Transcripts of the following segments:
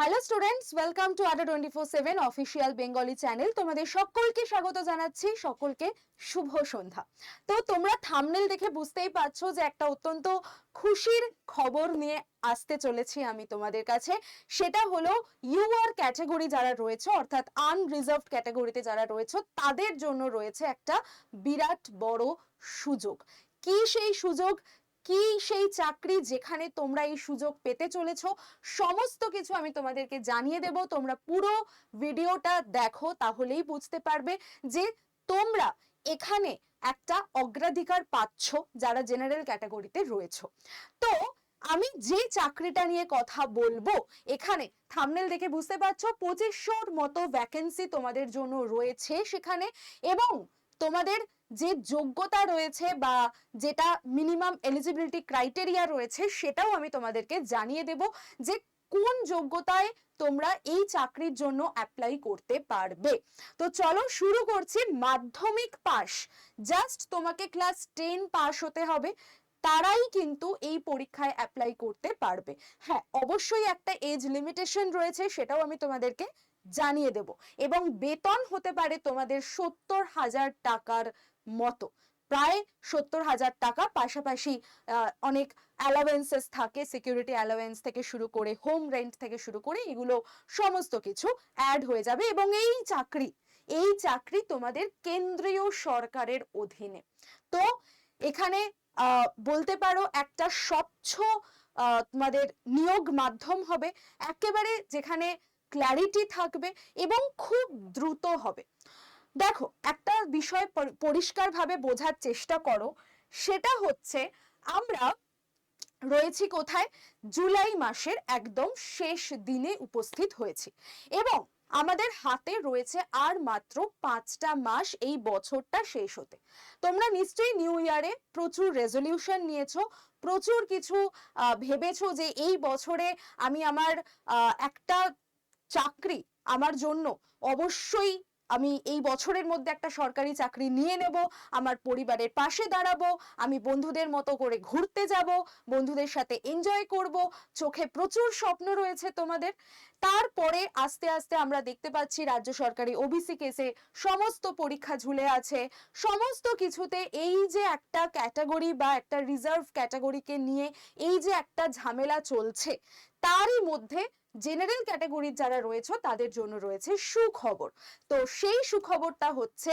Hello students welcome to Adda twenty four seven official Bengali channel তোমাদের সকলকে স্বাগত জানাচ্ছি। সকলকে শুভ সন্ধ্যা। তো তোমরা থামনেল দেখে বুঝতেই পারছ যে একটা অত্যন্ত খুশির খবর নিয়ে আসতে চলেছি আমি তোমাদের কাছে। সেটা হলো ইউআর ক্যাটাগরি যারা রয়েছে, অর্থাৎ আনরিজার্ভড ক্যাটাগরিতে যারা রয়েছে, তাদের জন্য রয়েছে একটা বিরাট বড় সুযোগ। কি সেই সুযোগ? কি সেই চাকরি যেখানে তোমরা এই সুযোগ পেতে চলেছো? সমস্ত কিছু আমি তোমাদেরকে জানিয়ে দেব। তোমরা পুরো ভিডিওটা দেখো, তাহলেই বুঝতে পারবে যে তোমরা এখানে একটা অগ্রাধিকার পাচ্ছ যারা জেনারেল ক্যাটাগরিতে রয়েছো। তো আমি যে চাকরিটা নিয়ে কথা বলব, এখানে থামনেল দেখে বুঝতে পারছ, পঁচিশশোর মতো ভ্যাকেন্সি তোমাদের জন্য রয়েছে সেখানে এবং তোমাদের যে যোগ্যতা রয়েছে বা যেটা মিনিমাম এলিজিবিলিটি ক্রাইটেরিয়া রয়েছে সেটাও আমি তোমাদেরকে জানিয়ে দেব যে কোন যোগ্যতায় তোমরা এই চাকরির জন্য অ্যাপ্লাই করতে পারবে। তো চলো শুরু করছি মাধ্যমিক পাস জাস্ট তোমাকে ক্লাস টেন পাস হতে হবে, তারাই কিন্তু এই পরীক্ষায় অ্যাপ্লাই করতে পারবে। হ্যাঁ অবশ্যই একটা এজ লিমিটেশন রয়েছে সেটাও আমি তোমাদেরকে জানিয়ে দেব। এবং বেতন হতে পারে তোমাদের সত্তর হাজার টাকার মতো। প্রায় সত্তর হাজার টাকা পাশাপাশি অনেক অ্যালাওয়েন্সেস থাকে সিকিউরিটি অ্যালাওয়েন্স থেকে শুরু করে হোম রেন্ট থেকে শুরু করে, এগুলো সমস্ত কিছু অ্যাড হয়ে যাবে। এবং এই চাকরি এই চাকরি তোমাদের কেন্দ্রীয় সরকারের অধীনে। তো এখানে বলতে পারো একটা স্বচ্ছ তোমাদের নিয়োগ মাধ্যম হবে। একেবারে যেখানে ক্ল্যারিটি থাকবে এবং খুব দ্রুত হবে। দেখো, একটা বিষয় পরিষ্কারভাবে বোঝার চেষ্টা করো। সেটা হচ্ছে, আমরা রয়েছি কোথায়? জুলাই মাসের একদম শেষ দিনে উপস্থিত হয়েছি। এবং আমাদের হাতে রয়েছে আর মাত্র পাঁচটা মাস এই বছরটা শেষ হতে। তোমরা নিশ্চয়ই নিউ ইয়ারে প্রচুর রেজলিউশন নিয়েছো, প্রচুর কিছু ভেবেছো যে এই বছরে আমি আমার একটা চাকরি আমার জন্য অবশ্যই আমি এই বছরের মধ্যে একটা সরকারি চাকরি নিয়ে নেব, আমার পরিবারের পাশে দাঁড়াবো, আমি বন্ধুদের মতো করে ঘুরতে যাব, বন্ধুদের সাথে এনজয় করব, চোখে প্রচুর স্বপ্ন রয়েছে তোমাদের। তারপরে আস্তে আস্তে আমরা দেখতে পাচ্ছি রাজ্য সরকারি ওবিসি কেসে সমস্ত পরীক্ষা ঝুলে আছে। সমস্ত কিছুতে এই যে একটা ক্যাটাগরি বা একটা রিজার্ভ ক্যাটাগরিকে নিয়ে এই যে একটা ঝামেলা চলছে, তারই মধ্যে জেনারেল ক্যাটাগরির যারা রয়েছে, তাদের জন্য রয়েছে সুখবর। তো সেই সুখবরটা হচ্ছে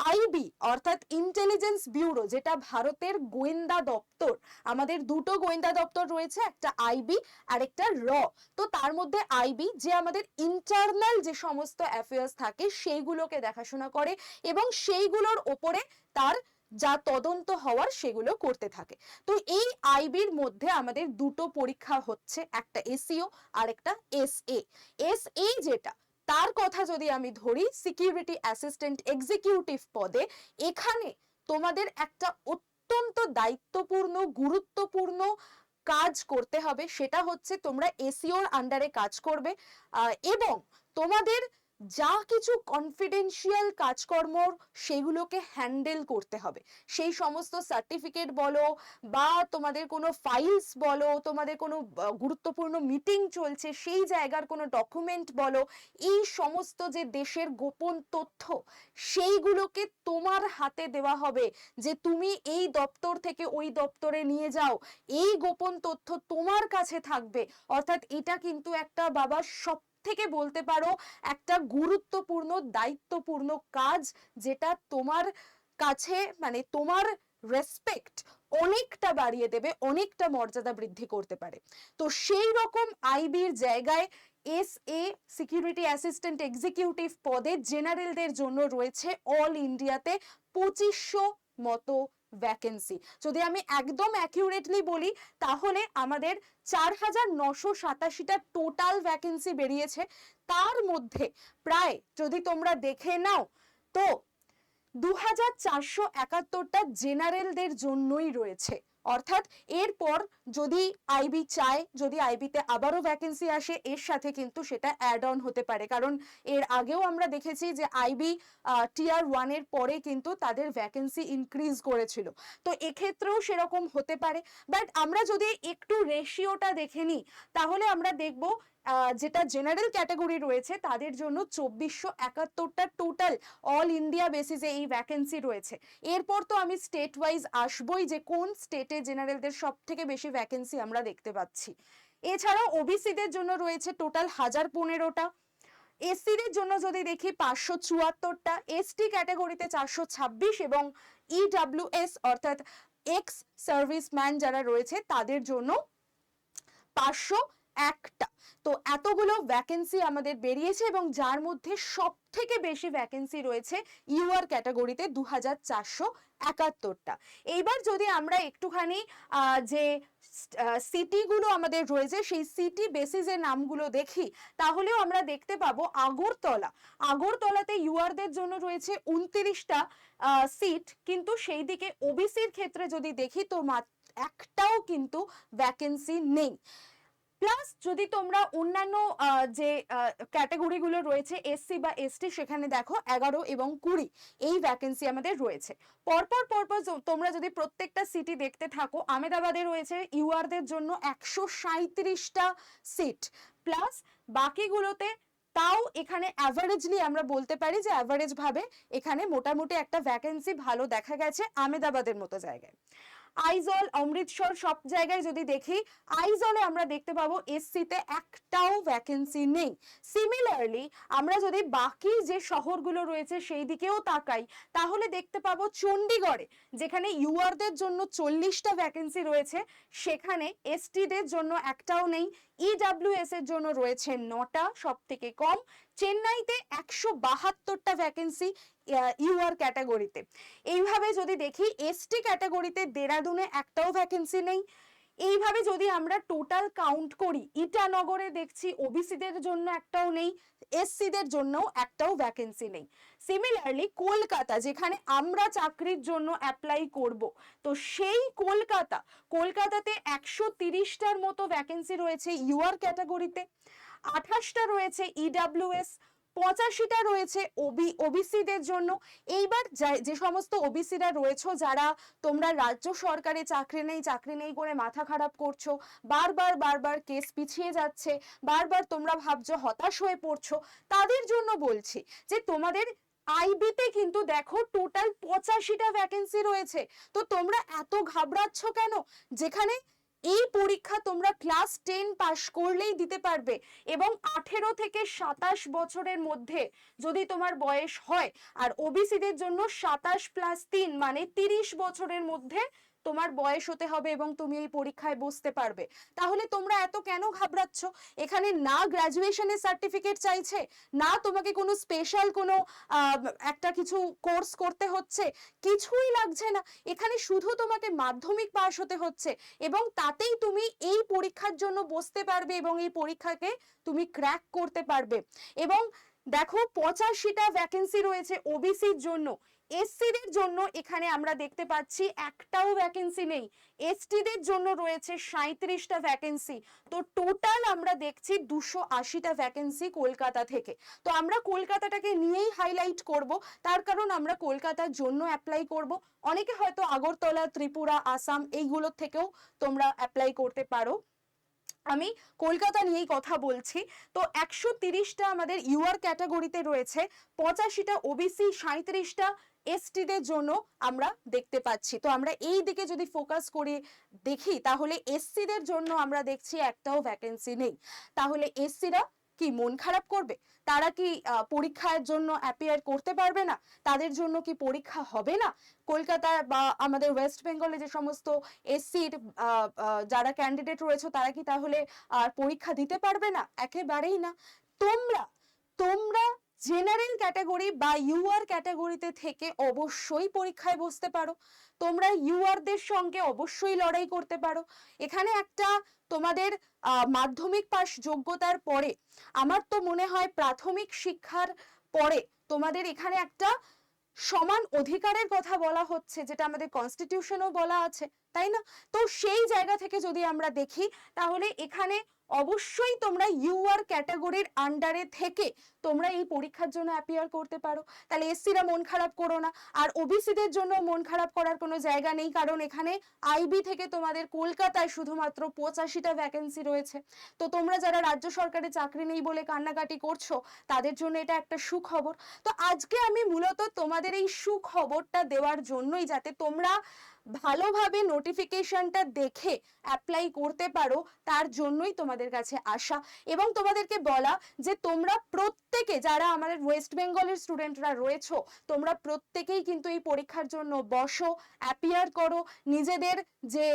আইবি অর্থাৎ ইন্টেলিজেন্স ব্যুরো যেটা ভারতের গোয়েন্দা দপ্তর। আমাদের দুটো গোয়েন্দা দপ্তর রয়েছে, একটা আইবি আর একটা র। তো তার মধ্যে আইবি যে আমাদের ইন্টারনাল যে সমস্ত অ্যাফেয়ার্স থাকে, সেইগুলোকে দেখাশোনা করে এবং সেইগুলোর ওপরে তার যা তদন্ত হওয়ার সেগুলো করতে থাকে। তো এই আইবির মধ্যে আমাদের দুটো পরীক্ষা হচ্ছে, একটা এসিও আর একটা এস এ এস এ যেটা, তার কথা যদি আমি ধরি সিকিউরিটি অ্যাসিস্ট্যান্ট এক্সিকিউটিভ পদে, এখানে তোমাদের একটা অত্যন্ত দায়িত্বপূর্ণ, গুরুত্বপূর্ণ কাজ করতে হবে, সেটা হচ্ছে তোমরা এসিওর আন্ডারে কাজ করবে। এবং তোমাদের যা কিছু কনফিডেন্সিয়াল কাজকর্ম সেগুলোকে হ্যান্ডেল করতে হবে। সেই সমস্ত সার্টিফিকেট বলো বা তোমাদের কোনো ফাইলস বলো, তোমাদের কোনো গুরুত্বপূর্ণ মিটিং চলছে, সেই জায়গার কোনো ডকুমেন্ট বলো, এই সমস্ত যে দেশের গোপন তথ্য, সেইগুলোকে তোমার হাতে দেওয়া হবে যে তুমি এই দপ্তর থেকে ওই দপ্তরে নিয়ে যাও। এই গোপন তথ্য তোমার কাছে থাকবে। অর্থাৎ এটা কিন্তু একটা বাবার সব থেকে বলতে পারো, একটা গুরুত্বপূর্ণ, দায়িত্বপূর্ণ কাজ যেটা তোমার কাছে মানে তোমার রেসপেক্ট অনেকটা বাড়িয়ে দেবে, অনেকটা মর্যাদা বৃদ্ধি করতে পারে। তো সেই রকম আইবির জায়গায় S A security assistant executive পদে জেনারেলদের জন্য রয়েছে অল ইন্ডিয়াতে পঁচিশশো মতো ভ্যাকেন্সি যদি আমি একদম অ্যাকিউরেটলি বলি, তাহলে আমাদের চার হাজার নশো সাতাশিটা টোটাল ভ্যাকেন্সি বেরিয়েছে। তার মধ্যে প্রায় যদি তোমরা দেখে নাও, তো দু হাজার চারশো একাত্তরটা জেনারেলদের জন্যই রয়েছে। অর্থাৎ এরপর যদি আইবি চায়, যদি আইবিতে আবারও ভ্যাকেন্সি আসে, এর সাথে কিন্তু সেটা অ্যাড অন হতে পারে। কারণ এর আগেও আমরা দেখেছি যে আইবি টিয়ার ওয়ানের পরে কিন্তু তাদের ভ্যাকেন্সি ইনক্রিজ করেছিল। তো এক্ষেত্রেও সেরকম হতে পারে। বাট আমরা যদি একটু রেশিওটা দেখে নিই, তাহলে আমরা দেখব যেটা জেনারেল ক্যাটাগরি রয়েছে, তাদের জন্য চব্বিশশো একাত্তরটা টোটাল অল ইন্ডিয়া বেসিসে এই ভ্যাকেন্সি রয়েছে। এরপর তো আমি স্টেট ওয়াইজ আসবই যে কোন স্টেটে জেনারেলদের সব থেকে বেশি ভ্যাকেন্সি আমরা দেখতে পাচ্ছি। এছাড়াও ওবিসিদের জন্য রয়েছে টোটাল হাজার পনেরোটা। এসসিদের জন্য যদি দেখি পাঁচশো চুয়াত্তরটা। এসটি ক্যাটাগরিতে চারশো ছাব্বিশ এবং ইডাব্লিউএস অর্থাৎ এক্স সার্ভিসম্যান যারা রয়েছে, তাদের জন্য পাঁচশো একটা। তো এতগুলো ভ্যাকেন্সি আমাদের বেরিয়েছে এবং যার মধ্যে সব থেকে বেশি ভ্যাকেন্সি রয়েছে ইউআর ক্যাটাগরিতে দু হাজার চারশো একাত্তরটা। এইবার যদি আমরা একটুখানি যে সিটিগুলো আমাদের রয়েছে, সেই সিটি বেসিসের নামগুলো দেখি, তাহলেও আমরা দেখতে পাবো আগরতলা। আগরতলাতে ইউআরদের জন্য রয়েছে উনত্রিশটা সিট কিন্তু সেই দিকে ওবিসির ক্ষেত্রে যদি দেখি, তো মাত্র একটাও কিন্তু ভ্যাকেন্সি নেই। প্লাস যদি তোমরা অন্যান্য যে ক্যাটাগরিগুলো রয়েছে এসসি বা এসটি সেখানে দেখো এগারো এবং কুড়ি, এই ভ্যাকেন্সি আমাদের রয়েছে। পরপর পরপর তোমরা যদি প্রত্যেকটা সিটি দেখতে থাকো, আমেদাবাদে রয়েছে ইউআরদের জন্য একশো সাঁত্রিশটা সিট প্লাস বাকিগুলোতে তাও এখানে অ্যাভারেজলি আমরা বলতে পারি যে অ্যাভারেজ ভাবে এখানে মোটামুটি একটা ভ্যাকেন্সি ভালো দেখা গেছে আমেদাবাদের মতো জায়গায়। আইজল, অমৃতসর সব জায়গায় যদি দেখি, আইজলে আমরা দেখতে পাবো এসসিতে একটাও ভ্যাকেন্সি নেই। সিমিলারলি আমরা যদি বাকি যে শহরগুলো রয়েছে সেই দিকেও তাকাই, তাহলে দেখতে পাবো চণ্ডীগড়ে, যেখানে ইউআরদের জন্য চল্লিশটা ভ্যাকেন্সি রয়েছে, সেখানে এসটিদের জন্য একটাও নেই ইডাব্লিউএস এর জন্য রয়েছে নটা সব থেকে কম। চেন্নাইতে একশো বাহাত্তরটা ভ্যাকেন্সি ইউআর ক্যাটাগরিতে এইভাবে যদি দেখি এসটি ক্যাটাগরিতে দেরাদুনে একটাও ভ্যাকেন্সি নেই। এইভাবে যদি আমরা টোটাল কাউন্ট করি ইটানগরে দেখছি ওবিসিদের জন্য একটাও নেই এসসিদের জন্যও একটাও ভ্যাকেন্সি নেই। সিমিলারলি কলকাতা, যেখানে আমরা চাকরির জন্য অ্যাপ্লাই করব, তো সেই কলকাতা, কলকাতাতে একশো তিরিশটার মতো ভ্যাকেন্সি রয়েছে ইউআর ক্যাটাগরিতে আঠাশটা রয়েছে ইডাব্লিউএস পঁচাশিটা রয়েছে ওবি, ওবিসিদের জন্য। এইবার যে সমস্ত ওবিসিরা রয়েছে, যারা তোমরা রাজ্য সরকারে চাকরি নেই চাকরি নেই করে মাথা খারাপ করছ, বারবার বারবার কেস পিছিয়ে যাচ্ছে, বারবার তোমরা ভাবছ হতাশ হয়ে পড়ছো, তাদের জন্য বলছি যে তোমাদের আইবিতে কিন্তু দেখো টোটাল পঁচাশিটা ভ্যাকেন্সি রয়েছে। তো তোমরা এত ঘাবড়াচ্ছ কেন? যেখানে এই পরীক্ষা তোমরা ক্লাস টেন পাস করলেই দিতে পারবে এবং আঠেরো থেকে সাতাশ বছরের মধ্যে যদি তোমার বয়স হয়, আর ওবিসিদের জন্য সাতাশ প্লাস তিন মানে তিরিশ বছরের মধ্যে তোমার বয়স হতে হবে এবং তুমি এই পরীক্ষায় বসতে পারবে। তাহলে তোমরা এত কেন ঘাবড়াচ্ছ? এখানে না গ্রাজুয়েশনের সার্টিফিকেট চাইছে, না তোমাকে কোনো স্পেশাল কোনো একটা কিছু কোর্স করতে হচ্ছে, কিছুই লাগছে না। এখানে শুধু তোমাকে মাধ্যমিক পাশ হতে হচ্ছে এবং তাতেই তুমি এই পরীক্ষার জন্য বসতে পারবে এবং এই পরীক্ষাকে তুমি ক্র্যাক করতে পারবে। এবং দেখো, পঁচাশিটা ভ্যাকেন্সি রয়েছে ওবিসির জন্য। এসসিদের জন্য এখানে আমরা দেখতে পাচ্ছি একটাও ভ্যাকেন্সি নেই। এসটিদের জন্য রয়েছে সাঁত্রিশটা ভ্যাকেন্সি তো টোটাল আমরা দেখছি দুশো আশিটা ভ্যাকেন্সি কলকাতা থেকে। তো আমরা কলকাতাটাকে নিয়েই হাইলাইট করব। তার কারণ আমরা কলকাতার জন্য অ্যাপ্লাই করব। অনেকে হয়তো আগরতলা, ত্রিপুরা, আসাম এইগুলোর থেকেও তোমরা অ্যাপ্লাই করতে পারো। আমি কলকাতা নিয়েই কথা বলছি। তো একশো তিরিশটা আমাদের ইউআর ক্যাটাগরিতে রয়েছে, পঁচাশিটা ওবিসি সাঁত্রিশটা এসটিদের জন্য আমরা দেখতে পাচ্ছি। তো আমরা এই দিকে যদি ফোকাস করে, দেখি, তাহলে এসসিদের জন্য আমরা দেখছি একটাও ভ্যাকেন্সি নেই। তাহলে এসসিরা কি মন খারাপ করবে? তারা কি পরীক্ষার জন্য অ্যাপিয়ার করতে পারবে না? তাদের জন্য কি পরীক্ষা হবে না? কলকাতা বা আমাদের ওয়েস্ট বেঙ্গলে যে সমস্ত এসসির যারা ক্যান্ডিডেট রয়েছে, তারা কি তাহলে আর পরীক্ষা দিতে পারবে না? একেবারেই না। তোমরা তোমরা জেনারেল ক্যাটাগরি বা ইউআর ক্যাটাগরিতে থেকে অবশ্যই পরীক্ষায় বসতে পারো। তোমরা ইউআরদের সঙ্গে অবশ্যই লড়াই করতে পারো। এখানে একটা তোমাদের মাধ্যমিক পাস যোগ্যতার পরে, আমার তো মনে হয় প্রাথমিক শিক্ষার পরে তোমাদের এখানে একটা সমান অধিকারের কথা বলা হচ্ছে, যেটা আমাদের কনস্টিটিউশনও বলা আছে। তাই না? তো সেই জায়গা থেকে যদি আমরা দেখি, তাহলে এখানে অবশ্যই তোমরা ইউআর ক্যাটাগরির আন্ডারে থেকে তোমরা এই পরীক্ষার জন্য অ্যাপিয়ার করতে পারো। তাহলে এসসিরা মন খারাপ করো না। আর ওবিসিদের জন্য মন খারাপ করার কোনো জায়গা নেই, কারণ এখানে আইবি থেকে তোমাদের কলকাতায় শুধুমাত্র পঁচাশিটা ভ্যাকেন্সি রয়েছে। তো তোমরা যারা রাজ্য সরকারি চাকরি নেই বলে কান্নাকাটি করছ, তাদের জন্য এটা একটা সুখবর। তো আজকে আমি মূলত তোমাদের এই সুখবরটা দেওয়ার জন্যই যাতে তোমরা ভালোভাবে নোটিফিকেশনটা দেখে অ্যাপ্লাই করতে পারো, তার জন্যই তোমাদের কাছে আসা। এবং তোমাদেরকে বলা যে তোমরা প্রত্যেকে যারা আমাদের ওয়েস্ট বেঙ্গলের স্টুডেন্টরা রয়েছো, তোমরা প্রত্যেকেই কিন্তু এই পরীক্ষার জন্য বসো অ্যাপিয়ার করো, নিজেদের যে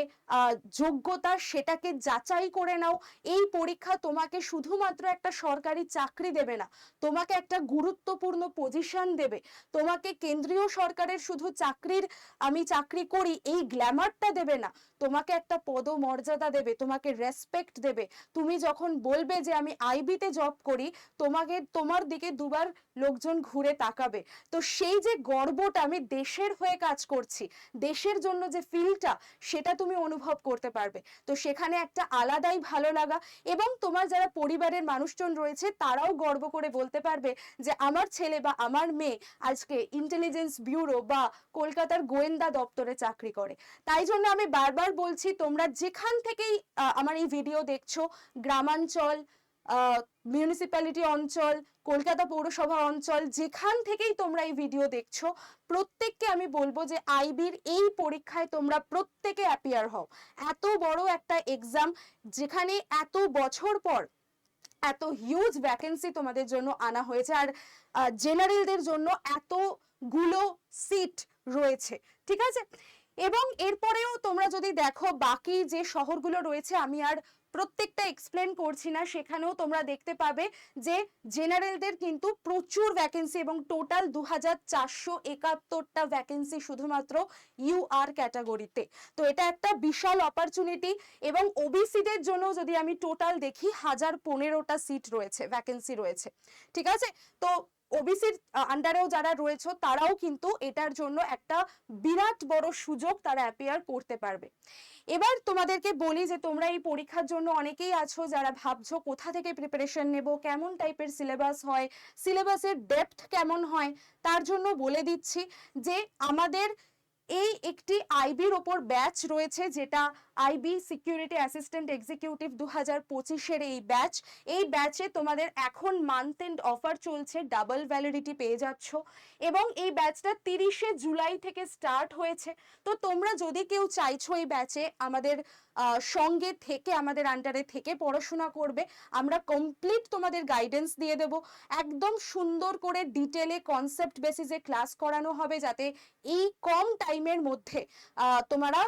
যোগ্যতা সেটাকে যাচাই করে নাও। এই পরীক্ষা তোমাকে শুধুমাত্র একটা সরকারি চাকরি দেবে না, তোমাকে একটা গুরুত্বপূর্ণ পজিশন দেবে। তোমাকে কেন্দ্রীয় সরকারের শুধু চাকরির আমি চাকরি করি এই গ্ল্যামারটা দেবে না। তোমাকে একটা পদমর্যাদা দেবে, তোমাকে রেসপেক্ট দেবে। তুমি যখন বলবে যে আমি আইবিতে জব করি, তোমাকে, তোমার দিকে দুবার লোকজন ঘুরে তাকাবে। তো সেই যে গর্বটা আমি দেশের হয়ে কাজ করছি, দেশের জন্য যে ফিলটা সেটা তুমি অনুভব করতে পারবে। তো সেখানে একটা আলাদাই ভালো লাগা এবং তোমার যারা পরিবারের মানুষজন রয়েছে, তারাও গর্ব করে বলতে পারবে যে আমার ছেলে বা আমার মেয়ে আজকে ইন্টেলিজেন্স ব্যুরো বা কলকাতার গোয়েন্দা দপ্তরে চাকরি করে। তাই জন্য আমি বারবার বলছি, তোমরা যেখান থেকেই আমার এই ভিডিও দেখছ, গ্রামাঞ্চল মিউনিসিপ্যালিটি অঞ্চল, কলকাতা পৌরসভা অঞ্চল, যেখান থেকেই তোমরা এই ভিডিও দেখছ, প্রত্যেককে আমি বলব যে আইবির এই পরীক্ষায় তোমরা প্রত্যেকে অ্যাপিয়ার হও। এত বড় একটা এক্সাম যেখানে এত বছর পর এত হিউজ ভ্যাকেন্সি তোমাদের জন্য আনা হয়েছে, আর জেনারেলদের জন্য এতগুলো সিট রয়েছে, ঠিক আছে? এবং এরপরেও তোমরা যদি দেখো বাকি যে শহরগুলো রয়েছে, আমি আর প্রত্যেকটা এক্সপ্লেন করছি না, সেখানেও তোমরা দেখতে পাবে যে জেনারেলদের কিন্তু প্রচুর ভ্যাকেন্সি এবং টোটাল দু হাজার চারশো একাত্তরটা ভ্যাকেন্সি শুধুমাত্র ইউআর ক্যাটাগরিতে তো। এটা একটা বিশাল অপরচুনিটি এবং ওবিসিদের জন্য যদি আমি টোটাল দেখি, হাজার পনেরোটা সিট রয়েছে ভ্যাকেন্সি রয়েছে। ঠিক আছে? তো ওবিসির আন্ডারেও যারা রয়েছে, তারাও কিন্তু এটার জন্য একটা বিরাট বড় সুযোগ তারা অ্যাপিয়ার করতে পারবে। এবার তোমাদেরকে বলি যে, তোমরা এই পরীক্ষার জন্য অনেকেই আছো যারা ভাবছ কোথা থেকে প্রিপারেশন নেব, কেমন টাইপের সিলেবাস হয় সিলেবাসের ডেপথ কেমন হয়, তার জন্য বলে দিচ্ছি যে, আমাদের এই একটি আইবির ওপর ব্যাচ রয়েছে যেটা আইবি সিকিউরিটি অ্যাসিস্ট্যান্ট এক্সিকিউটিভ দু হাজার পঁচিশের এই ব্যাচ এই ব্যাচে তোমাদের এখন মান্থ এন্ড অফার চলছে ডাবল ভ্যালিডিটি পেয়ে যাচ্ছ। এবং এই ব্যাচটা তিরিশে জুলাই থেকে স্টার্ট হয়েছে। তো তোমরা যদি কেউ চাইছো এই ব্যাচে আমাদের সঙ্গে থেকে, আমাদের আন্ডারে থেকে পড়াশোনা করবে, আমরা কমপ্লিট তোমাদের গাইডেন্স দিয়ে দেব। একদম সুন্দর করে ডিটেলে কনসেপ্ট বেসিসে ক্লাস করানো হবে যাতে এই কম টাইমের মধ্যে তোমরা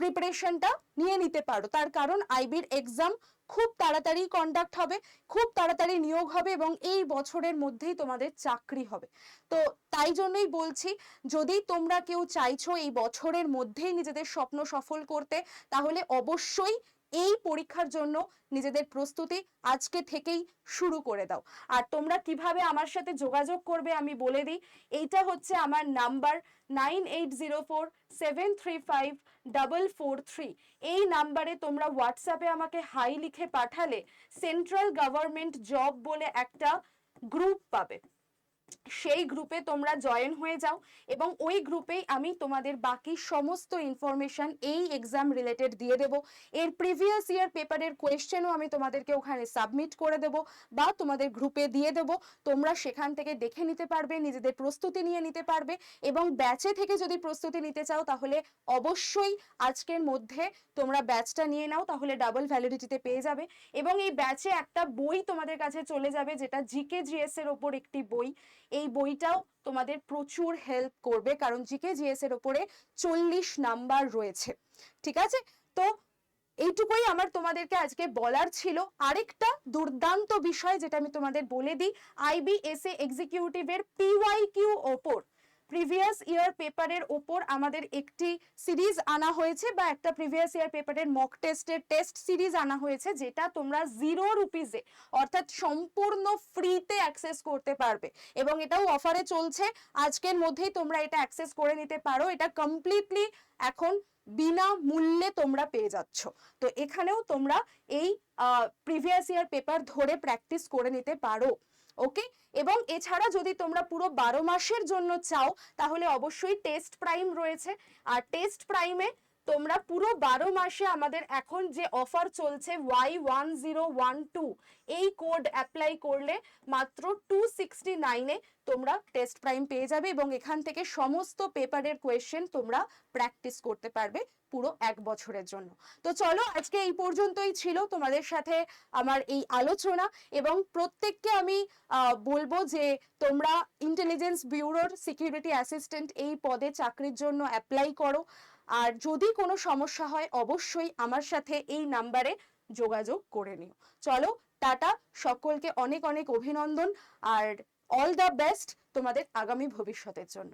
প্রিপারেশনটা নিয়ে নিতে পারো। তার কারণ আইবির এক্সাম খুব তাড়াতাড়ি কন্ডাক্ট হবে, খুব তাড়াতাড়ি নিয়োগ হবে এবং এই বছরের মধ্যেই তোমাদের চাকরি হবে। তো তাই জন্যই বলছি, যদি তোমরা কেউ চাইছো এই বছরের মধ্যেই নিজেদের স্বপ্ন সফল করতে, তাহলে অবশ্যই এই পরীক্ষার জন্য নিজেদের প্রস্তুতি আজকে থেকেই শুরু করে দাও। আর তোমরা কীভাবে আমার সাথে যোগাযোগ করবে আমি বলে দিই। এইটা হচ্ছে আমার number nine eight zero four seven three five double four three. এই নাম্বারে তোমরা হোয়াটসঅ্যাপে আমাকে হাই লিখে পাঠালে সেন্ট্রাল গভর্নমেন্ট জব বলে একটা গ্রুপ পাবে। সেই গ্রুপে তোমরা জয়েন হয়ে যাও এবং ওই গ্রুপেই আমি তোমাদের বাকি সমস্ত ইনফরমেশন এই এক্সাম রিলেটেড দিয়ে দেব। এর প্রিভিয়াস ইয়ার পেপারের কোয়েশ্চেনও আমি তোমাদেরকে ওখানে সাবমিট করে দেব বা তোমাদের গ্রুপে দিয়ে দেব। তোমরা সেখান থেকে দেখে নিতে পারবে, নিজেদের প্রস্তুতি নিয়ে নিতে পারবে এবং ব্যাচে থেকে যদি প্রস্তুতি নিতে চাও তাহলে অবশ্যই আজকের মধ্যে তোমরা ব্যাচটা নিয়ে নাও, তাহলে ডাবল ভ্যালিডিটিতে পেয়ে যাবে এবং এই ব্যাচে একটা বই তোমাদের কাছে চলে যাবে যেটা জিকে জিএস এর ওপর একটি বই। এই বইটাও তোমাদের প্রচুর হেল্প করবে, কারণ জিকে জিএস এর ওপরে চল্লিশ নাম্বার রয়েছে, ঠিক আছে? তো এইটুকুই আমার তোমাদেরকে আজকে বলার ছিল। আরেকটা দুর্দান্ত বিষয় যেটা আমি তোমাদের বলে দিই আইবিএসএ এক্সিকিউটিভের পিওয়াই কিউ ওপর। প্রিভিয়াস ইয়ার পেপারের ওপর আমাদের একটি সিরিজ আনা হয়েছে বা একটা প্রিভিয়াস ইয়ার পেপারের মক টেস্টের টেস্ট সিরিজ আনা হয়েছে যেটা তোমরা জিরো রুপিজে অর্থাৎ সম্পূর্ণ ফ্রিতে অ্যাক্সেস করতে পারবে। এবং এটাও অফারে চলছে। আজকের মধ্যেই তোমরা এটা অ্যাক্সেস করে নিতে পারো। এটা কমপ্লিটলি এখন বিনা মূল্যে তোমরা পেয়ে যাচ্ছ। তো এখানেও তোমরা এই প্রিভিয়াস ইয়ার পেপার ধরে প্র্যাকটিস করে নিতে পারো। ওকে? এবং এছাড়া যদি তোমরা পুরো বারো মাসের জন্য চাও, তাহলে অবশ্যই টেস্ট প্রাইম রয়েছে। আর টেস্ট প্রাইমে তোমরা পুরো বারো মাসে আমাদের এখন যে অফার চলছে Y one zero one two এই কোড অ্যাপ্লাই করলে মাত্র টু সিক্সটি নাইনে তোমরা টেস্ট প্রাইম পেয়ে যাবে এবং এখান থেকে সমস্ত পেপারের কোয়েশ্চেন তোমরা প্র্যাকটিস করতে পারবে পুরো এক বছরের জন্য। তো চলো, আজকে এই পর্যন্তই ছিল তোমাদের সাথে আমার এই আলোচনা এবং প্রত্যেককে আমি বলব যে তোমরা ইন্টেলিজেন্স ব্যুরোর সিকিউরিটি অ্যাসিস্ট্যান্ট এই পদে চাকরির জন্য অ্যাপ্লাই করো। আর যদি কোনো সমস্যা হয়, অবশ্যই আমার সাথে এই নাম্বারে যোগাযোগ করে নিও। চলো, টাটা, সকলকে অনেক অনেক অভিনন্দন, আর অল দ্য বেস্ট তোমাদের আগামী ভবিষ্যতের জন্য।